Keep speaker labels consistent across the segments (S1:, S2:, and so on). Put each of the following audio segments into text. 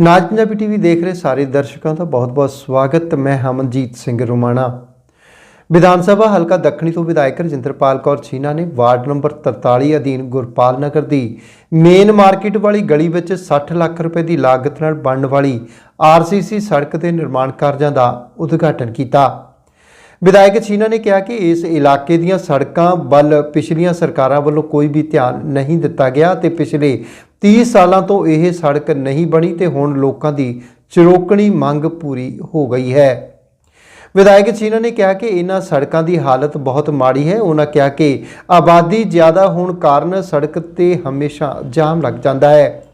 S1: ਨਾਜ Punjabi TV ਦੇਖ ਰਹੇ ਸਾਰੇ ਦਰਸ਼ਕਾਂ ਦਾ ਬਹੁਤ-ਬਹੁਤ ਸਵਾਗਤ। ਮੈਂ ਹਮਨਜੀਤ ਸਿੰਘ ਰੋਮਾਣਾ। ਵਿਧਾਨ ਸਭਾ ਹਲਕਾ ਦੱਖਣੀ ਤੋਂ ਵਿਧਾਇਕ ਰਜਿੰਦਰਪਾਲ ਕੌਰ ਛੀਨਾ ਨੇ ਵਾਰਡ ਨੰਬਰ 43 ਅਧੀਨ ਗੁਰਪਾਲ ਨਗਰ ਦੀ ਮੇਨ ਮਾਰਕੀਟ ਵਾਲੀ ਗਲੀ ਵਿੱਚ 60 ਲੱਖ ਰੁਪਏ ਦੀ ਲਾਗਤ ਨਾਲ ਬਣਨ ਵਾਲੀ ਆਰਸੀਸੀ ਸੜਕ ਦੇ ਨਿਰਮਾਣ ਕਾਰਜਾਂ ਦਾ ਉਦਘਾਟਨ ਕੀਤਾ। ਵਿਧਾਇਕ ਛੀਨਾ ਨੇ ਕਿਹਾ ਕਿ ਇਸ ਇਲਾਕੇ ਦੀਆਂ ਸੜਕਾਂ ਵੱਲ ਪਿਛਲੀਆਂ ਸਰਕਾਰਾਂ ਵੱਲੋਂ ਕੋਈ ਵੀ ਧਿਆਨ ਨਹੀਂ ਦਿੱਤਾ ਗਿਆ ਤੇ ਪਿਛਲੇ 30 ਸਾਲਾਂ ਤੋਂ ਇਹ ਸੜਕ ਨਹੀਂ ਬਣੀ ਤੇ ਹੁਣ ਲੋਕਾਂ ਦੀ ਚਿਰੋਕਣੀ ਮੰਗ ਪੂਰੀ ਹੋ ਗਈ ਹੈ। ਵਿਧਾਇਕ ਛੀਨਾ ਨੇ ਕਿਹਾ ਕਿ ਇਹਨਾਂ ਸੜਕਾਂ ਦੀ ਹਾਲਤ ਬਹੁਤ ਮਾੜੀ ਹੈ। ਉਹਨਾਂ ਕਿਹਾ ਕਿ ਆਬਾਦੀ ਜ਼ਿਆਦਾ ਹੋਣ ਕਾਰਨ ਸੜਕ ਤੇ ਹਮੇਸ਼ਾ ਜਾਮ ਲੱਗ ਜਾਂਦਾ ਹੈ।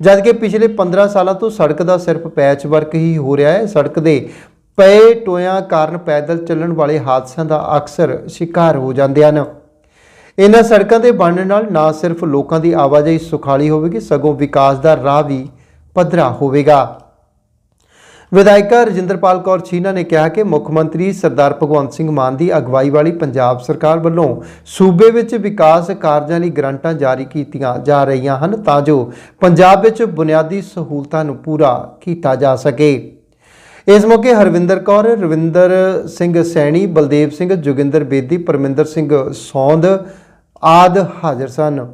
S1: ਜਦਕਿ ਪਿਛਲੇ 15 ਸਾਲਾਂ ਤੋਂ ਸੜਕ ਦਾ ਸਿਰਫ ਪੈਚ ਵਰਕ ਹੀ ਹੋ ਰਿਹਾ ਹੈ। ਸੜਕ ਦੇ ਪਏ ਟੋਇਆਂ ਕਾਰਨ ਪੈਦਲ ਚੱਲਣ ਵਾਲੇ ਹਾਦਸਿਆਂ ਦਾ ਅਕਸਰ ਸ਼ਿਕਾਰ ਹੋ ਜਾਂਦੇ ਹਨ। ਇਹਨਾਂ ਸੜਕਾਂ ਦੇ ਬਣਨ ਨਾਲ ਨਾ ਸਿਰਫ ਲੋਕਾਂ ਦੀ ਆਵਾਜਾਈ ਸੁਖਾਲੀ ਹੋਵੇਗੀ, ਸਗੋਂ ਵਿਕਾਸ ਦਾ ਰਾਹ ਵੀ ਪੱਧਰਾ ਹੋਵੇਗਾ। ਵਿਧਾਇਕਾ ਰਜਿੰਦਰਪਾਲ ਕੌਰ ਛੀਨਾ ਨੇ ਕਿਹਾ ਕਿ ਮੁੱਖ ਮੰਤਰੀ ਸਰਦਾਰ ਭਗਵੰਤ ਸਿੰਘ ਮਾਨ ਦੀ ਅਗਵਾਈ ਵਾਲੀ ਪੰਜਾਬ ਸਰਕਾਰ ਵੱਲੋਂ ਸੂਬੇ ਵਿੱਚ ਵਿਕਾਸ ਕਾਰਜਾਂ ਲਈ ਗ੍ਰਾਂਟਾਂ ਜਾਰੀ ਕੀਤੀਆਂ ਜਾ ਰਹੀਆਂ ਹਨ ਤਾਂ ਜੋ ਪੰਜਾਬ ਵਿੱਚ ਬੁਨਿਆਦੀ ਸਹੂਲਤਾਂ ਨੂੰ ਪੂਰਾ ਕੀਤਾ ਜਾ ਸਕੇ। ਇਸ ਮੌਕੇ ਹਰਵਿੰਦਰ ਕੌਰ, ਰਵਿੰਦਰ ਸਿੰਘ ਸੈਣੀ, ਬਲਦੇਵ ਸਿੰਘ, ਜੋਗਿੰਦਰ ਬੇਦੀ, ਪਰਮਿੰਦਰ ਸਿੰਘ ਸੌਂਦ ਆਦ ਹਾਜ਼ਰ ਸਨ।